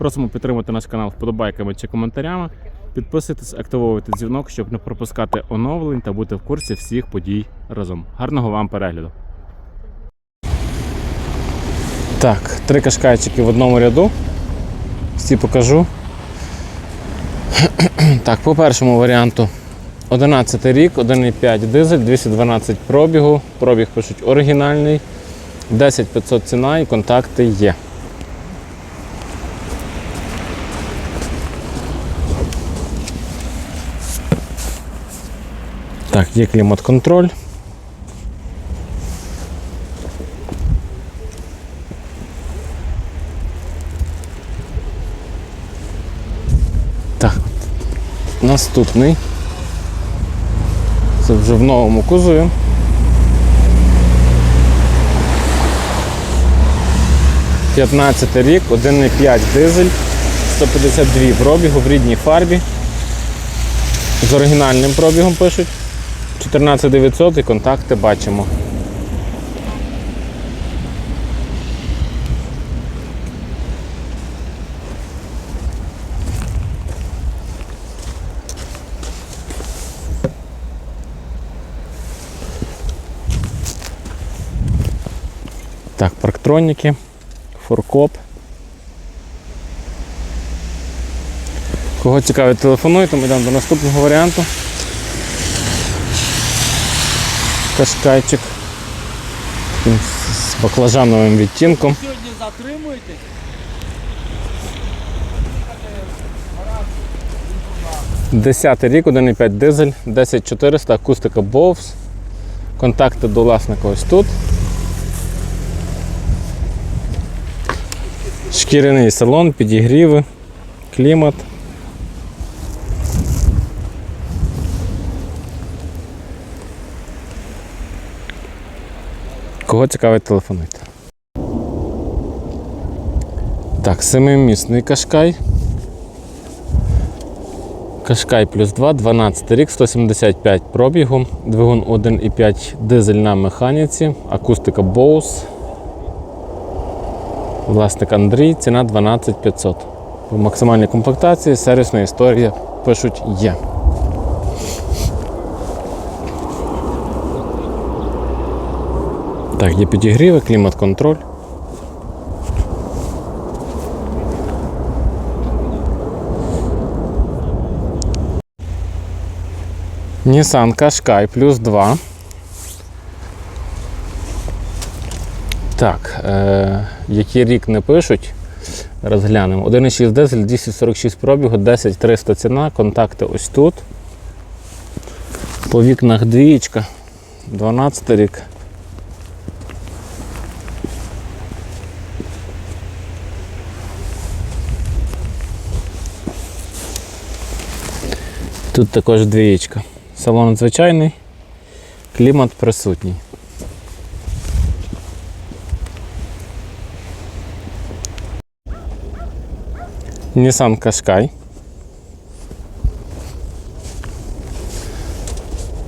Просимо підтримати наш канал вподобайками чи коментарями. Підписуйтесь, активовуйте дзвінок, щоб не пропускати оновлень та бути в курсі всіх подій разом. Гарного вам перегляду! Так, три кашкайчики в одному ряду. Всі покажу. Так, по першому варіанту 11 рік, 1,5 дизель, 212 пробігу. Пробіг пишуть оригінальний, 10500 ціна і контакти є. Так, є клімат-контроль. Так, наступний. Це вже в новому кузові. П'ятнадцятий рік, 1,5 дизель, 152 пробігу в рідній фарбі. З оригінальним пробігом пишуть. 14900 і контакти бачимо. Так, парктроніки, форкоп. Кого цікавить, телефонуйте, ми йдемо до наступного варіанту. Кашкайчик з баклажановим відтінком. Сьогодні затримуєте? Десятий рік, 1,5 дизель, 10400, акустика Bose. Контакти до власника ось тут. Шкіряний салон, підігріви, клімат. Кого цікавить, телефонуйте. Так, семимісний кашкай. Кашкай плюс 2, 12 рік, 175 пробігу, двигун 1,5 дизель на механіці, акустика Bose. Власник Андрій, ціна 12500. В максимальній комплектації сервісна історія пишуть є. Так, є підігріви, клімат-контроль. Nissan Qashqai плюс 2. Так, е, який рік не пишуть, розглянемо. 1,6 дизель, 246 пробігу, 10 300 ціна, контакти ось тут. По вікнах двієчка, 12 рік. Тут також двієчка. Салон звичайний, клімат присутній. Nissan Qashqai.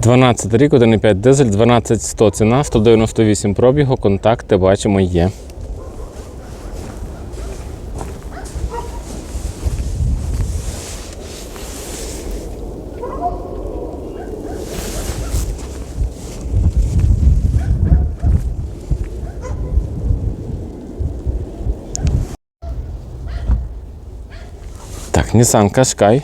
12 рік, 1,5 дизель, 12100 ціна, 198 пробігу, контакти бачимо є. Так, Nissan Qashqai.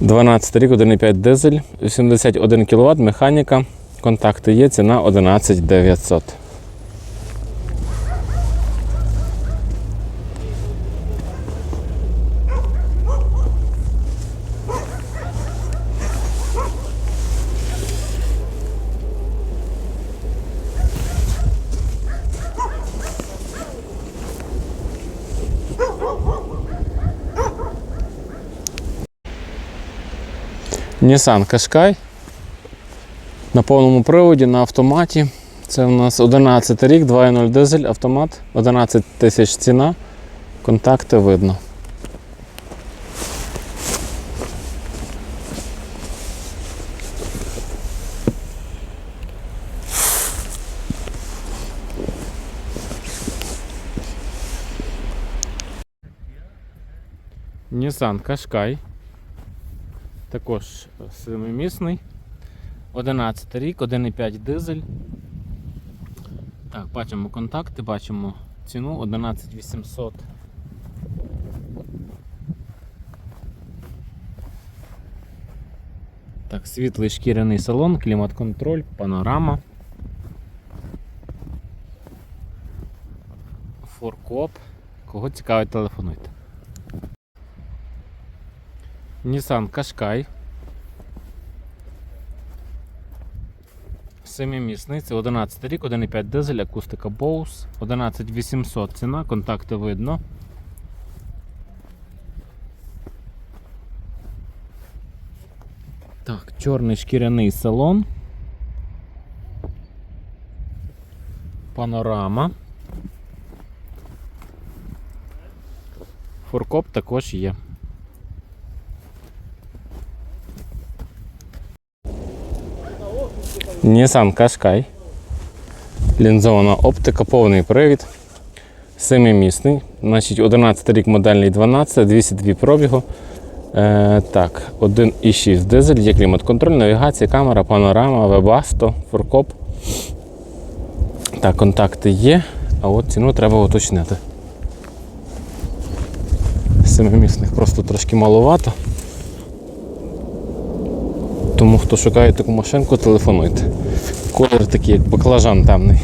12 рік, 1,5 дизель, 81 кВт, механіка. Контакти є, ціна 11 900. Nissan Qashqai на повному приводі на автоматі. Це у нас 11 рік, 2.0 дизель, автомат, 11 тисяч ціна. Контакти видно. Nissan Qashqai. Також семимісний. 11 рік, 1,5 дизель. Так, бачимо контакти, бачимо ціну 11800. Так, світлий шкіряний салон, клімат-контроль, панорама. Форкоп. Кого цікавить, телефонуйте. Nissan Qashqai. Семимісний, це 11 рік, 1,5 дизель, акустика Bose, 11800 ціна, контакти видно. Так, чорний шкіряний салон. Панорама. Форкоп також є. Nissan Qashqai. Лінзована оптика, повний привід. Семимісний. Значить, 11 рік модельний 12, 202 пробігу. Е, так, 1,6 дизель, є клімат-контроль, навігація, камера, панорама, вебасто, форкоп. Так, контакти є, а от ціну треба уточнити. Семимісних просто трошки маловато. Тому хто шукає таку машинку, телефонуйте. Колір такий, як баклажан темний.